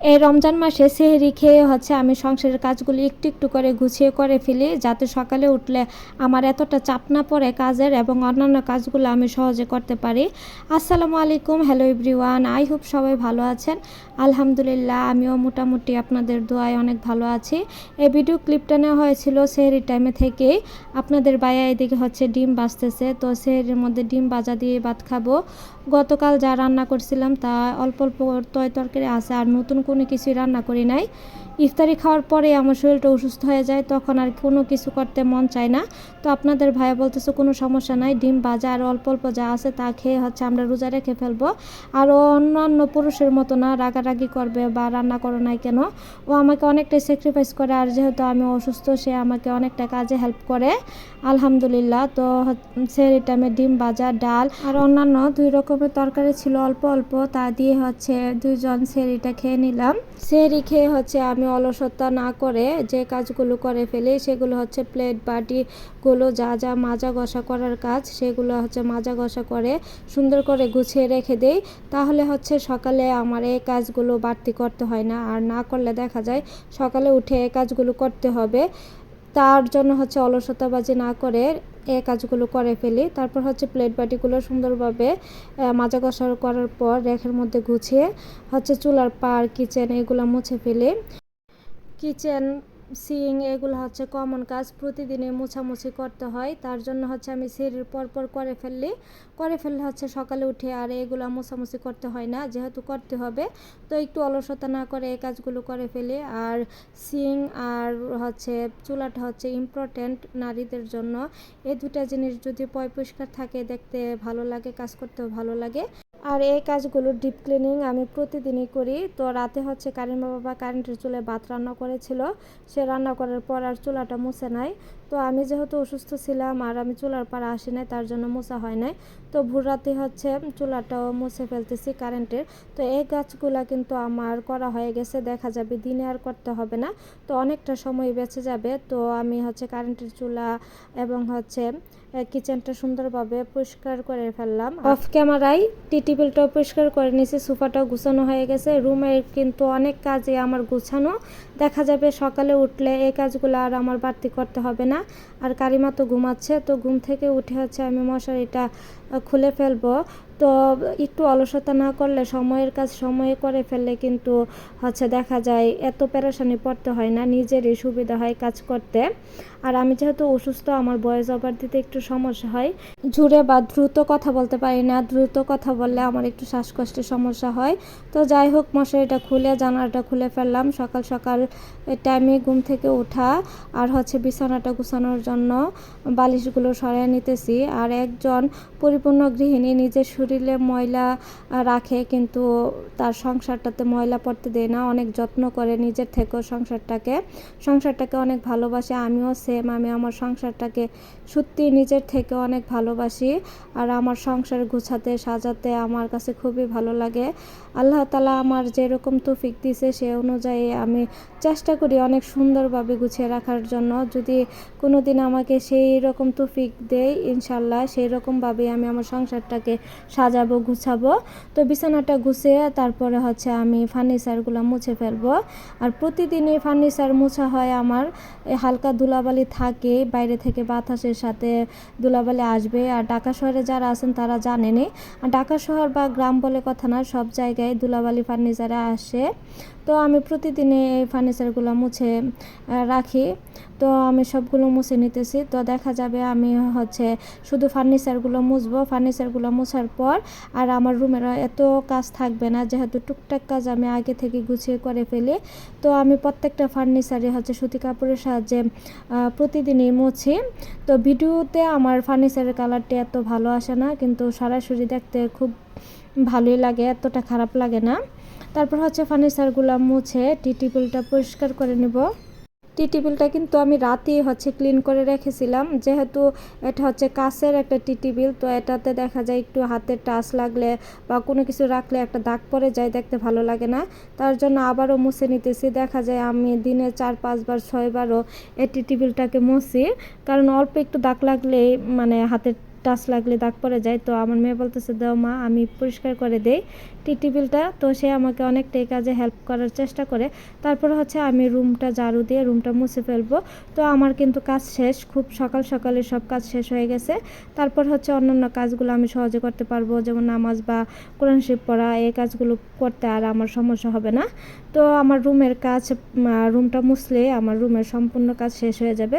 এই রমজান মাসে সেহেরি খেয়ে হচ্ছে আমি সংসারের কাজগুলি একটু একটু করে গুছিয়ে করে ফেলি, যাতে সকালে উঠলে আমার এতটা চাপ না পড়ে কাজের এবং অন্যান্য কাজগুলো আমি সহজে করতে পারি। আসসালামু আলাইকুম, হ্যালো এভরিওয়ান, আই হোপ সবাই ভালো আছেন। আলহামদুলিল্লাহ, আমিও মোটামুটি আপনাদের দোয়ায় অনেক ভালো আছি। এই ভিডিও ক্লিপটা নেওয়া হয়েছিল সেহেরির টাইমে থেকেই। আপনাদের বায়া এদিকে হচ্ছে ডিম বাজতেছে, তো সেহেরির মধ্যে ডিম বাজা দিয়ে ভাত খাব। গতকাল যা রান্না করছিলাম তা অল্প অল্প তয় তরকারি আছে আর নতুন কোনো কিছুই রান্না করি নাই। ইফতারি খাওয়ার পরে আমার শরীরটা অসুস্থ হয়ে যায়, তখন আর কোনো কিছু করতে মন চায় না। তো আপনাদের ভাইয়া বলতেছে, কোনো সমস্যা নাই, ডিম ভাজা আর অল্প অল্প যা আছে তা খেয়ে হচ্ছে আমরা রোজা রেখে ফেলব। আর ও অন্যান্য পুরুষের মতো না, রাগারাগি করবে বা রান্না করো নাই কেন? ও আমাকে অনেকটাই স্যাক্রিফাইস করে, আর যেহেতু আমি অসুস্থ, সে আমাকে অনেকটা কাজে হেল্প করে। আলহামদুলিল্লাহ, তো হচ্ছে সেই টাইমে ডিম ভাজা, ডাল আর অন্যান্য দুই রকমের তরকারি ছিল, অল্প অল্প তা দিয়ে হচ্ছে দুইজন সেরিটা খেয়ে নিলাম। সেরি খেয়ে হচ্ছে আমি অলসতা না করে যে কাজগুলো করে ফেলি, সেগুলো হচ্ছে প্লেট, বাটিগুলো যা যা মাজা ঘষা করার কাজ, সেগুলো হচ্ছে মাজা ঘষা করে সুন্দর করে গুছিয়ে রেখে দেই। তাহলে হচ্ছে সকালে আমার এই কাজগুলো বাড়তি করতে হয় না। আর না করলে দেখা যায় সকালে উঠে এই কাজগুলো করতে হবে। তার জন্য হচ্ছে অলসতাবাজি না করে এই কাজগুলো করে ফেলি। তারপর হচ্ছে প্লেট, বাটিগুলো সুন্দরভাবে মাজা কষা করার পর রেখের মধ্যে গুছিয়ে হচ্ছে চুলার পার কিচেন এগুলো মুছে ফেলি। কিচেন সিং এগুলো হচ্ছে কমন কাজ। প্রতিদিনে মোছামুছি করতে হয়। তার জন্য হচ্ছে আমি সিঁড়ির পরপর করে ফেললি। করে ফেললে হচ্ছে সকালে উঠে আর এগুলো মোছামুছি করতে হয় না, যেহেতু করতে হবে। তো একটু অলসতা না করে এই কাজগুলো করে ফেলি। আর সিং আর হচ্ছে চুলাটা হচ্ছে ইম্পর্টেন্ট নারীদের জন্য। এই দুটা জিনিস যদি পয় পরিষ্কার থাকে, দেখতে ভালো লাগে, কাজ করতেও ভালো লাগে। আর এই কাজগুলো ডিপ ক্লিনিং আমি প্রতিদিনই করি। তো রাতে হচ্ছে কারেন্ট বাবা কারেন্টের চুলে ভাত রান্না করেছিল। সে রান্না করার পর আর চুলাটা মুছে নাই। তো আমি যেহেতু অসুস্থ ছিলাম আর আমি চুলার পার আসি নাই, তার জন্য মোছা হয় নাই। তো ভোর রাতে হচ্ছে চুলাটাও মুছে ফেলতেছি কারেন্টের। তো এই গাছগুলা কিন্তু আমার করা হয়ে গেছে, দেখা যাবে দিনে আর করতে হবে না। তো অনেকটা সময় বেঁচে যাবে। তো আমি হচ্ছে কারেন্টের চুলা এবং হচ্ছে কিচেনটা সুন্দরভাবে পরিষ্কার করে ফেললাম। অফ ক্যামেরায় টি টেবিলটাও পরিষ্কার করে নিয়েছি, সোফাটাও গুছানো হয়ে গেছে। রুমের কিন্তু অনেক কাজে আমার গুছানো। দেখা যাবে সকালে উঠলে এই কাজগুলো আর আমার বাড়তি করতে হবে না। আর কারিমা তো ঘুমাচ্ছে, তো ঘুম থেকে উঠে হচ্ছে আমি মশারিটা খুলে ফেলব। তো একটু অলসতা না করলে সময়ের কাজ সময়ে করে ফেললে কিন্তু হচ্ছে দেখা যায় এত পেরেশানি পড়তে হয় না, নিজেরই সুবিধা হয় কাজ করতে। আর আমি যেহেতু অসুস্থ, আমার বয়স ওভার দিতে একটু সমস্যা হয়। জুড়ে বা দ্রুত কথা বলতে পারি না, দ্রুত কথা বললে আমার একটু শ্বাসকষ্টের সমস্যা হয়। তো যাই হোক মশারিটা খুলে, জানালাটা খুলে ফেললাম। সকাল সকাল টাইমে ঘুম থেকে ওঠা আর হচ্ছে বিছানাটা গুছানোর জন্য বালিশগুলো সরিয়ে নিতেছি। আর একজন পরিপূর্ণ গৃহিণী নিজের শরীরে ময়লা রাখে, কিন্তু তার সংসারটাতে ময়লা পড়তে দেয় না। অনেক যত্ন করে নিজের থেকেও সংসারটাকে সংসারটাকে অনেক ভালোবাসে। আমিও সেম আমি আমার সংসারটাকে সত্যি নিজের থেকে অনেক ভালোবাসি। আর আমার সংসার গুছাতে, সাজাতে আমার কাছে খুবই ভালো লাগে। আল্লাহ তালা আমার যেরকম তৌফিক দিছে সে অনুযায়ী আমি চেষ্টা করি অনেক সুন্দরভাবে গুছিয়ে রাখার জন্য। যদি কোনো দিন আমাকে সেই রকম তৌফিক দেয় ইনশাল্লাহ সেই রকমভাবে আমি আমার সংসারটাকে সাজাবো, গুছাবো। তো বিছানাটা গুছিয়ে তারপরে হচ্ছে আমি ফার্নিচারগুলো মুছে ফেলব। আর প্রতিদিনই ফার্নিচার মুছা হয় আমার। হালকা ধুলাবালি থাকে, বাইরে থেকে বাতাসের সাথে ধুলাবালি আসবে। আর ঢাকা শহরে যারা আছেন তারা জানেনি আর ঢাকা শহর বা গ্রাম বলে কথা না, সব জায়গায় ধুলাবালি ফার্নিচারে আসে। তো আমি প্রতিদিনে এই ফার্নিচারগুলো মুছে রাখি। তো আমি সবগুলো মুছে নিতেছি। তো দেখা যাবে আমি হচ্ছে শুধু ফার্নিচারগুলো মুছবো। ফার্নিচারগুলো মোছার পর আর আমার রুমের এত কাজ থাকবে না, যেহেতু টুকটাক কাজ আমি আগে থেকে গুছিয়ে করে ফেলি। তো আমি প্রত্যেকটা ফার্নিচারে হচ্ছে সুতি কাপড়ের সাহায্যে প্রতিদিনই মুছি। তো ভিডিওতে আমার ফার্নিচারের কালারটি এত ভালো আসে না, কিন্তু সরাসরি দেখতে খুব ভালোই লাগে, এতটা খারাপ লাগে না। তারপর হচ্ছে ফার্নিচারগুলো মুছে টি টেবিলটা পরিষ্কার করে নেব। টি টেবিলটা কিন্তু আমি রাতেই হচ্ছে ক্লিন করে রেখেছিলাম। যেহেতু এটা হচ্ছে কাছের একটা টি টেবিল তো এটাতে দেখা যায় একটু হাতের টাচ লাগলে বা কোনো কিছু রাখলে একটা দাগ পরে যায়, দেখতে ভালো লাগে না। তার জন্য আবারও মুছে নিতেছি। দেখা যায় আমি দিনে চার, পাঁচবার, ছয়বারও এই টি টেবিলটাকে মুছি। কারণ অল্প একটু দাগ লাগলেই মানে হাতের টাচ লাগলে দাগ পড়ে যায়। তো আমার মেয়ে বলতেছে, দাও মা, আমি পরিষ্কার করে দেই টি টেবিলটা। তো সে আমাকে অনেকটাই কাজে হেল্প করার চেষ্টা করে। তারপর হচ্ছে আমি রুমটা ঝাড়ু দিয়ে রুমটা মুছে ফেলব। তো আমার কিন্তু কাজ শেষ, খুব সকাল সকালে সব কাজ শেষ হয়ে গেছে। তারপর হচ্ছে অন্যান্য কাজগুলো আমি সহজে করতে পারব, যেমন নামাজ বা কোরআন শরীফ পড়া, এই কাজগুলো করতে আর আমার সমস্যা হবে না। তো আমার রুমের কাজ রুমটা মুছলে আমার রুমের সম্পূর্ণ কাজ শেষ হয়ে যাবে।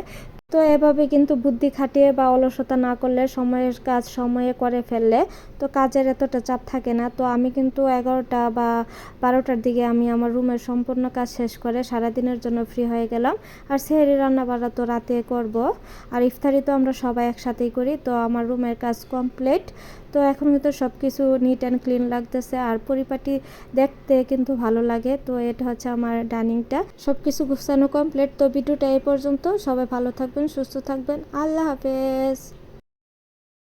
তো এভাবে কিন্তু বুদ্ধি খাটিয়ে বা অলসতা না করলে সময়ের কাজ সময়ে করে ফেললে তো কাজের এতটা চাপ থাকে না। তো আমি কিন্তু এগারোটা বা বারোটার দিকে আমি আমার রুমের সম্পূর্ণ কাজ শেষ করে সারাদিনের জন্য ফ্রি হয়ে গেলাম। আর সেহেরি রান্না বাড়া তো রাতে করব। আর ইফতারি তো আমরা সবাই একসাথেই করি। তো আমার রুমের কাজ কমপ্লিট তো এখন কিন্তু সব কিছু নিট অ্যান্ড ক্লিন লাগতেছে আর পরিপাটি দেখতে কিন্তু ভালো লাগে। তো এটা হচ্ছে আমার ডাইনিংটা। সব কিছু গুছানো কমপ্লিট তো ভিডিওটা এই পর্যন্ত। সবাই ভালো থাকবেন, সুস্থ থাকবেন। আল্লাহ হাফেজ।